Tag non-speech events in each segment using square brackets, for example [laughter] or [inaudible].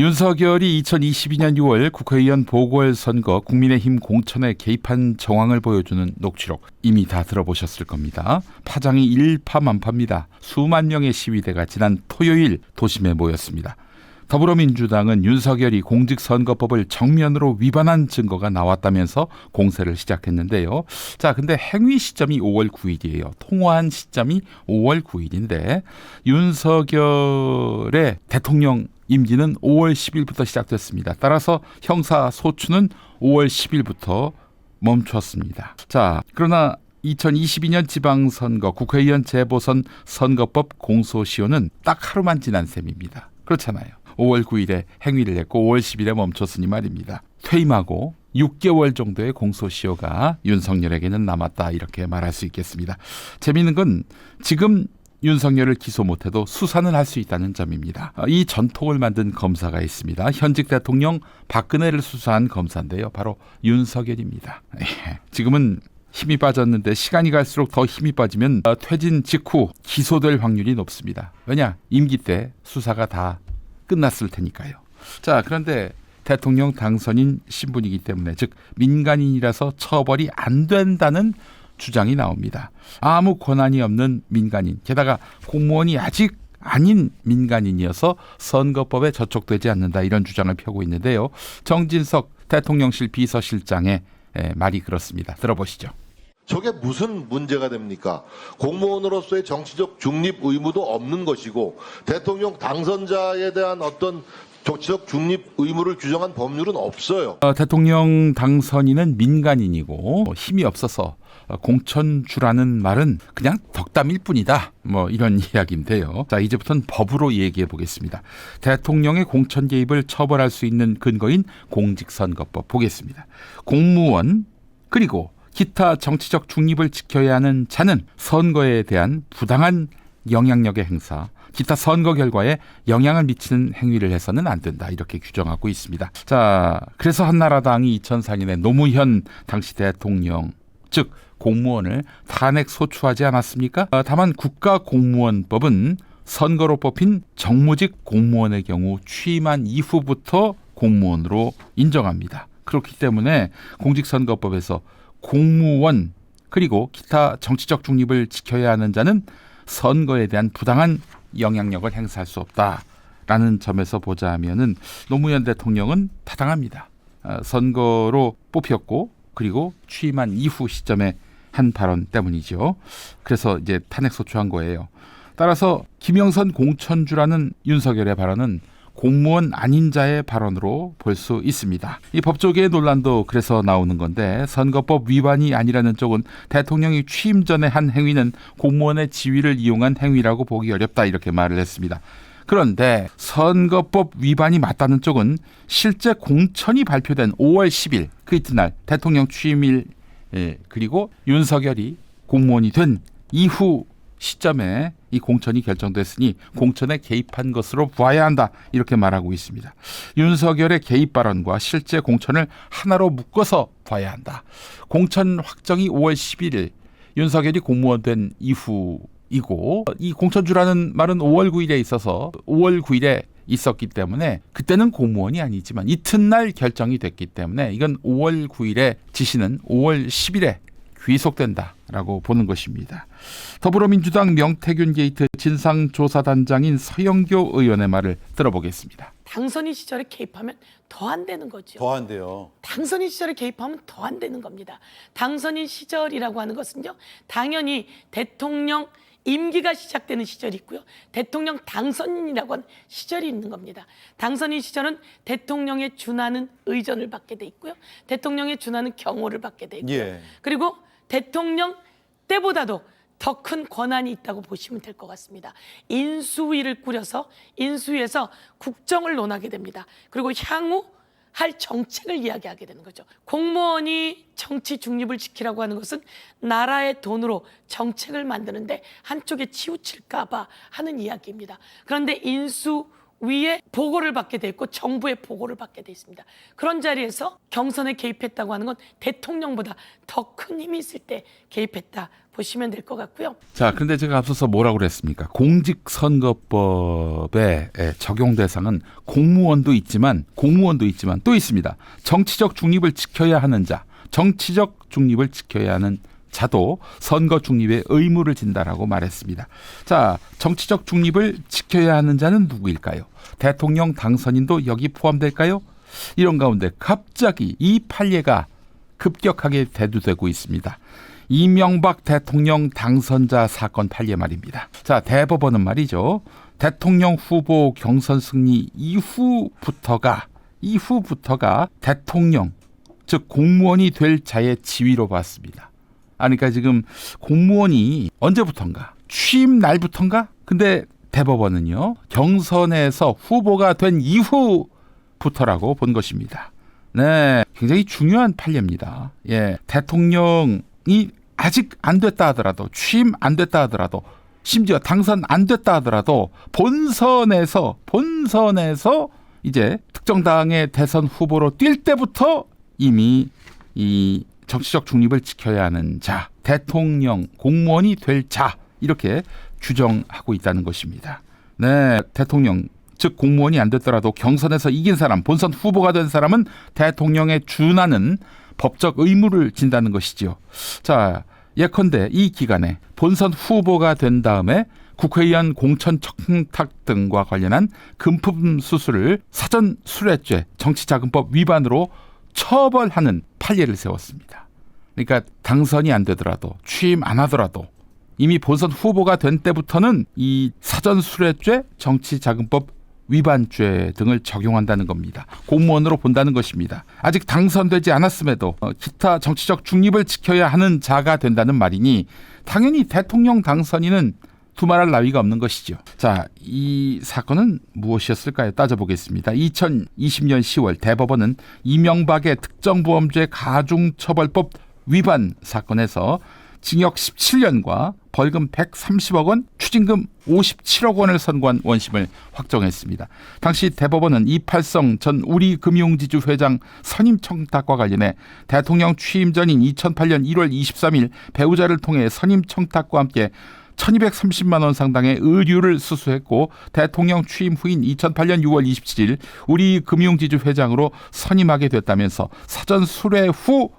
윤석열이 2022년 6월 국회의원 보궐선거 국민의힘 공천에 개입한 정황을 보여주는 녹취록 이미 다 들어보셨을 겁니다. 파장이 일파만파입니다. 수만 명의 시위대가 지난 토요일 도심에 모였습니다. 더불어민주당은 윤석열이 공직선거법을 정면으로 위반한 증거가 나왔다면서 공세를 시작했는데요. 자, 근데 행위 시점이 5월 9일이에요. 통화한 시점이 5월 9일인데 윤석열의 대통령 임기는 5월 10일부터 시작됐습니다. 따라서 형사 소추는 5월 10일부터 멈췄습니다. 자, 그러나 2022년 지방선거 국회의원 재보선 선거법 공소시효는 딱 하루만 지난 셈입니다. 그렇잖아요. 5월 9일에 행위를 했고 5월 10일에 멈췄으니 말입니다. 퇴임하고 6개월 정도의 공소시효가 윤석열에게는 남았다 이렇게 말할 수 있겠습니다. 재미있는 건 지금 윤석열을 기소 못해도 수사는 할 수 있다는 점입니다. 이 전통을 만든 검사가 있습니다. 현직 대통령 박근혜를 수사한 검사인데요. 바로 윤석열입니다. 예. 지금은 힘이 빠졌는데 시간이 갈수록 더 힘이 빠지면 어, 퇴진 직후 기소될 확률이 높습니다. 왜냐? 임기 때 수사가 다 끝났을 테니까요. 자, 그런데 대통령 당선인 신분이기 때문에 즉 민간인이라서 처벌이 안 된다는 주장이 나옵니다. 아무 권한이 없는 민간인, 게다가 공무원이 아직 아닌 민간인이어서 선거법에 저촉되지 않는다 이런 주장을 펴고 있는데요. 정진석 대통령실 비서실장의 에, 말이 그렇습니다. 들어보시죠. 저게 무슨 문제가 됩니까? 공무원으로서의 정치적 중립 의무도 없는 것이고 대통령 당선자에 대한 어떤 정치적 중립 의무를 규정한 법률은 없어요. 어, 대통령 당선인은 민간인이고 뭐 힘이 없어서 어, 공천주라는 말은 그냥 덕담일 뿐이다. 뭐 이런 [laughs] 이야기인데요. 자 이제부터는 법으로 얘기해 보겠습니다. 대통령의 공천 개입을 처벌할 수 있는 근거인 공직선거법 보겠습니다. 공무원 그리고 기타 정치적 중립을 지켜야 하는 자는 선거에 대한 부당한 영향력의 행사, 기타 선거 결과에 영향을 미치는 행위를 해서는 안 된다 이렇게 규정하고 있습니다. 자, 그래서 한나라당이 2004년에 노무현 당시 대통령 즉 공무원을 탄핵 소추하지 않았습니까? 어, 다만 국가공무원법은 선거로 뽑힌 정무직 공무원의 경우 취임한 이후부터 공무원으로 인정합니다. 그렇기 때문에 공직선거법에서 공무원 그리고 기타 정치적 중립을 지켜야 하는 자는 선거에 대한 부당한 영향력을 행사할 수 없다라는 점에서 보자면은 노무현 대통령은 타당합니다. 어, 선거로 뽑혔고 그리고 취임한 이후 시점에 한 발언 때문이죠. 그래서 이제 탄핵 소추한 거예요. 따라서 김영선 공천주라는 윤석열의 발언은 공무원 아닌 자의 발언으로 볼 수 있습니다. 이 법조계의 논란도 그래서 나오는 건데 선거법 위반이 아니라는 쪽은 대통령이 취임 전에 한 행위는 공무원의 지위를 이용한 행위라고 보기 어렵다 이렇게 말을 했습니다. 그런데 선거법 위반이 맞다는 쪽은 실제 공천이 발표된 5월 10일 그 이튿날 대통령 취임일 예, 그리고 윤석열이 공무원이 된 이후 시점에 이 공천이 결정됐으니 공천에 개입한 것으로 봐야 한다 이렇게 말하고 있습니다. 윤석열의 개입 발언과 실제 공천을 하나로 묶어서 봐야 한다. 공천 확정이 5월 11일 윤석열이 공무원 된 이후 이고 이 공천주라는 말은 5월 9일에 있어서 5월 9일에 있었기 때문에 그때는 공무원이 아니지만 이튿날 결정이 됐기 때문에 이건 5월 9일에 지시는 5월 10일에 귀속된다라고 보는 것입니다. 더불어민주당 명태균 게이트 진상조사단장인 서영교 의원의 말을 들어보겠습니다. 당선인 시절에 개입하면 더 안 되는 거죠. 더한데요. 당선인 시절에 개입하면 더 안 되는 겁니다. 당선인 시절이라고 하는 것은요, 당연히 대통령 임기가 시작되는 시절이 있고요. 대통령 당선인이라고 하는 시절이 있는 겁니다. 당선인 시절은 대통령에 준하는 의전을 받게 돼 있고요. 대통령에 준하는 경호를 받게 돼 있고요. 예. 그리고 대통령 때보다도 더 큰 권한이 있다고 보시면 될 것 같습니다. 인수위를 꾸려서 인수위에서 국정을 논하게 됩니다. 그리고 향후 할 정책을 이야기하게 되는 거죠. 공무원이 정치 중립을 지키라고 하는 것은 나라의 돈으로 정책을 만드는데 한쪽에 치우칠까 봐 하는 이야기입니다. 그런데 인수 위에 보고를 받게 돼 있고 정부의 보고를 받게 돼 있습니다. 그런 자리에서 경선에 개입했다고 하는 건 대통령보다 더 큰 힘이 있을 때 개입했다 보시면 될 것 같고요. 자, 그런데 제가 앞서서 뭐라고 그랬습니까? 공직선거법의 예, 적용 대상은 공무원도 있지만 공무원도 있지만 또 있습니다. 정치적 중립을 지켜야 하는 자, 정치적 중립을 지켜야 하는 자도 선거 중립의 의무를 진다라고 말했습니다. 자, 정치적 중립을 지켜야 하는 자는 누구일까요? 대통령 당선인도 여기 포함될까요? 이런 가운데 갑자기 이 판례가 급격하게 대두되고 있습니다. 이명박 대통령 당선자 사건 판례 말입니다. 자, 대법원은 말이죠. 대통령 후보 경선 승리 이후부터가 이후부터가 대통령 즉 공무원이 될 자의 지위로 봤습니다. 아, 그러니까 지금 공무원이 언제부턴가 취임 날부턴가? 근데 대법원은요 경선에서 후보가 된 이후부터라고 본 것입니다. 네, 굉장히 중요한 판례입니다. 예, 대통령이 아직 안 됐다 하더라도 취임 안 됐다 하더라도 심지어 당선 안 됐다 하더라도 본선에서 본선에서 이제 특정 당의 대선 후보로 뛸 때부터 이미 이 정치적 중립을 지켜야 하는 자, 대통령, 공무원이 될 자, 이렇게 규정하고 있다는 것입니다. 네, 대통령, 즉 공무원이 안 됐더라도 경선에서 이긴 사람, 본선 후보가 된 사람은 대통령에 준하는 법적 의무를 진다는 것이지요. 자, 예컨대 이 기간에 본선 후보가 된 다음에 국회의원 공천 청탁 등과 관련한 금품 수수를 사전 수뢰죄 정치자금법 위반으로 처벌하는 판례를 세웠습니다. 그러니까 당선이 안 되더라도 취임 안 하더라도 이미 본선 후보가 된 때부터는 이 사전 수뢰죄 정치자금법 위반죄 등을 적용한다는 겁니다. 공무원으로 본다는 것입니다. 아직 당선되지 않았음에도 어, 기타 정치적 중립을 지켜야 하는 자가 된다는 말이니 당연히 대통령 당선인은 두말할 나위가 없는 것이죠. 자, 이 사건은 무엇이었을까요? 따져보겠습니다. 2020년 10월 대법원은 이명박의 특정보험죄 가중처벌법 위반 사건에서 징역 17년과 벌금 130억 원, 추징금 57억 원을 선고한 원심을 확정했습니다. 당시 대법원은 이팔성 전 우리금융지주 회장 선임 청탁과 관련해 대통령 취임 전인 2008년 1월 23일 배우자를 통해 선임 청탁과 함께 1230만 원 상당의 의류를 수수했고 대통령 취임 후인 2008년 6월 27일 우리 금융지주 회장으로 선임하게 됐다면서 사전 수뢰 후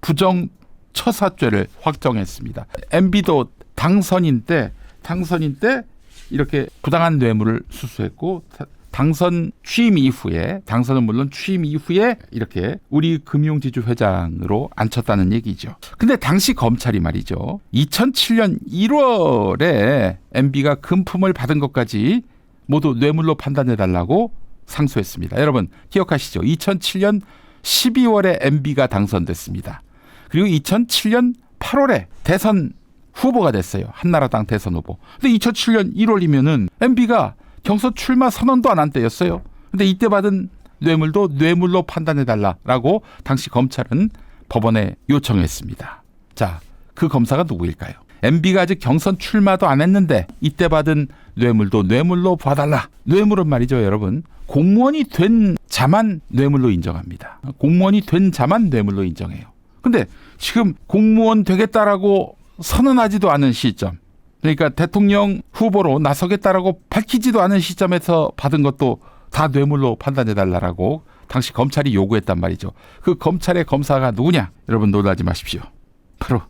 부정 처사죄를 확정했습니다. MB도 당선인 때 당선인 때 이렇게 부당한 뇌물을 수수했고 다- 당선 취임 이후에 당선은 물론 취임 이후에 이렇게 우리 금융지주 회장으로 앉혔다는 얘기죠. 근데 당시 검찰이 말이죠. 2007년 1월에 MB가 금품을 받은 것까지 모두 뇌물로 판단해 달라고 상소했습니다. 여러분 기억하시죠? 2007년 12월에 MB가 당선됐습니다. 그리고 2007년 8월에 대선 후보가 됐어요. 한나라당 대선 후보. 근데 2007년 1월이면은 MB가 경선 출마 선언도 안 한 때였어요. 근데 이때 받은 뇌물도 뇌물로 판단해 달라라고 당시 검찰은 법원에 요청했습니다. 자, 그 검사가 누구일까요? MB가 아직 경선 출마도 안 했는데 이때 받은 뇌물도 뇌물로 봐달라. 뇌물은 말이죠, 여러분. 공무원이 된 자만 뇌물로 인정합니다. 공무원이 된 자만 뇌물로 인정해요. 근데 지금 공무원 되겠다라고 선언하지도 않은 시점. 그러니까 대통령 후보로 나서겠다라고 밝히지도 않은 시점에서 받은 것도 다 뇌물로 판단해 달라라고 당시 검찰이 요구했단 말이죠. 그 검찰의 검사가 누구냐? 여러분 놀라지 마십시오. 바로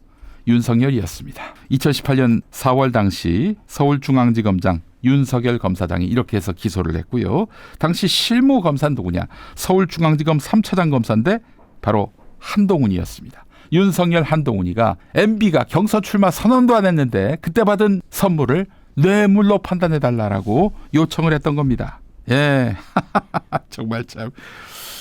윤석열이었습니다. 2018년 4월 당시 서울중앙지검장 윤석열 검사장이 이렇게 해서 기소를 했고요. 당시 실무 검사는 누구냐? 서울중앙지검 3차장 검사인데 바로 한동훈이었습니다. 윤석열 한동훈이가 MB가 경선 출마 선언도 안 했는데 그때 받은 선물을 뇌물로 판단해 달라라고 요청을 했던 겁니다. 예. [laughs] 정말 참.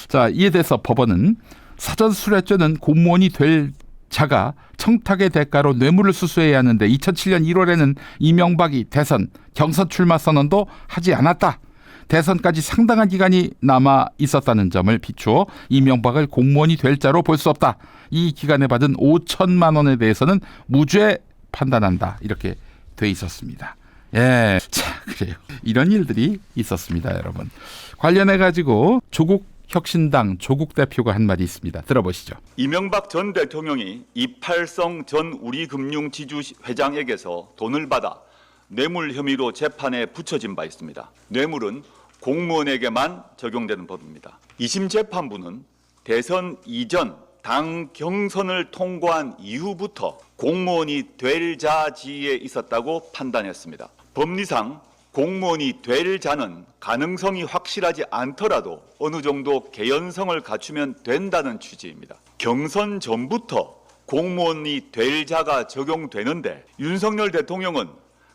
자, 이에 대해서 법원은 사전 수뢰죄는 공무원이 될 자가 청탁의 대가로 뇌물을 수수해야 하는데 2007년 1월에는 이명박이 대선 경선 출마 선언도 하지 않았다. 대선까지 상당한 기간이 남아 있었다는 점을 비추어 이명박을 공무원이 될 자로 볼 수 없다. 이 기간에 받은 5천만 원에 대해서는 무죄 판단한다. 이렇게 돼 있었습니다. 예, 자 그래요. 이런 일들이 있었습니다, 여러분. 관련해 가지고 조국 혁신당 조국 대표가 한 말이 있습니다. 들어보시죠. 이명박 전 대통령이 이팔성 전 우리금융지주 회장에게서 돈을 받아 뇌물 혐의로 재판에 붙여진 바 있습니다. 뇌물은 공무원에게만 적용되는 법입니다. 2심 재판부는 대선 이전 당 경선을 통과한 이후부터 공무원이 될 자지에 있었다고 판단했습니다. 법리상 공무원이 될 자는 가능성이 확실하지 않더라도 어느 정도 개연성을 갖추면 된다는 취지입니다. 경선 전부터 공무원이 될 자가 적용되는데 윤석열 대통령은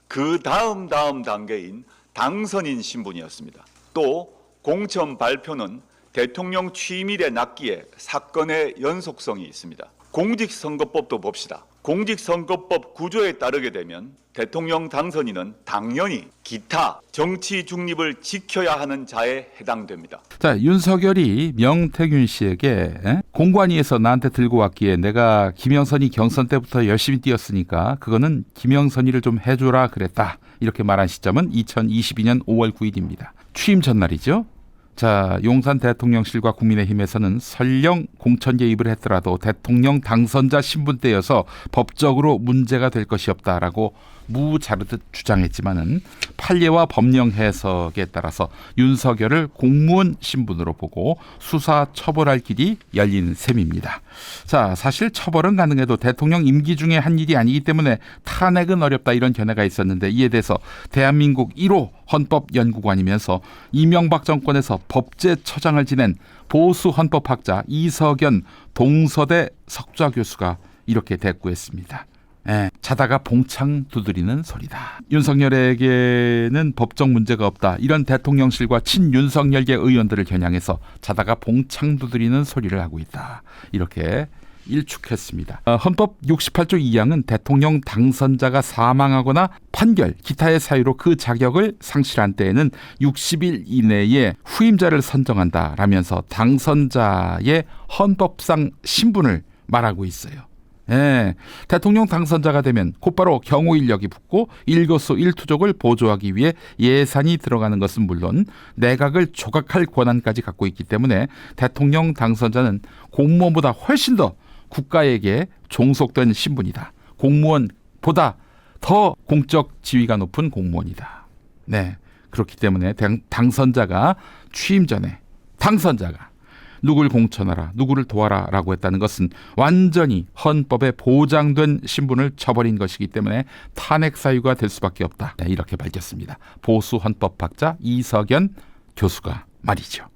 그 다음 다음 단계인 당선인 신분이었습니다. 또 공천 발표는 대통령 취임일에 났기에 사건의 연속성이 있습니다. 공직선거법도 봅시다. 공직선거법 구조에 따르게 되면 대통령 당선인은 당연히 기타 정치 중립을 지켜야 하는 자에 해당됩니다. 자, 윤석열이 명태균 씨에게 에? 공관위에서 나한테 들고 왔기에 내가 김영선이 경선 때부터 열심히 뛰었으니까 그거는 김영선이를 좀 해줘라 그랬다. 이렇게 말한 시점은 2022년 5월 9일입니다. 취임 전날이죠. 자, 용산 대통령실과 국민의힘에서는 설령 공천 개입을 했더라도 대통령 당선자 신분 때여서 법적으로 문제가 될 것이 없다라고 무자르듯 주장했지만은 판례와 법령 해석에 따라서 윤석열을 공무원 신분으로 보고 수사 처벌할 길이 열린 셈입니다. 자, 사실 처벌은 가능해도 대통령 임기 중에 한 일이 아니기 때문에 탄핵은 어렵다 이런 견해가 있었는데 이에 대해서 대한민국 1호 헌법연구관이면서 이명박 정권에서 법제처장을 지낸 보수 헌법학자 이석연 동서대 석좌 교수가 이렇게 대꾸했습니다. 예, 자다가 봉창 두드리는 소리다. 윤석열에게는 법적 문제가 없다. 이런 대통령실과 친윤석열계 의원들을 겨냥해서 자다가 봉창 두드리는 소리를 하고 있다. 이렇게 일축했습니다. 어, 헌법 68조 2항은 대통령 당선자가 사망하거나 판결, 기타의 사유로 그 자격을 상실한 때에는 60일 이내에 후임자를 선정한다라면서 당선자의 헌법상 신분을 말하고 있어요. 예, 대통령 당선자가 되면 곧바로 경호 인력이 붙고 일거수 일투족을 보조하기 위해 예산이 들어가는 것은 물론 내각을 조각할 권한까지 갖고 있기 때문에 대통령 당선자는 공무원보다 훨씬 더 국가에게 종속된 신분이다. 공무원보다 더 공적 지위가 높은 공무원이다. 네, 그렇기 때문에 당- 당선자가 취임 전에 당선자가 누굴 공천하라, 누구를 도와라라고 했다는 것은 완전히 헌법에 보장된 신분을 쳐버린 것이기 때문에 탄핵 사유가 될 수밖에 없다. 네, 이렇게 밝혔습니다. 보수 헌법학자 이석연 교수가 말이죠.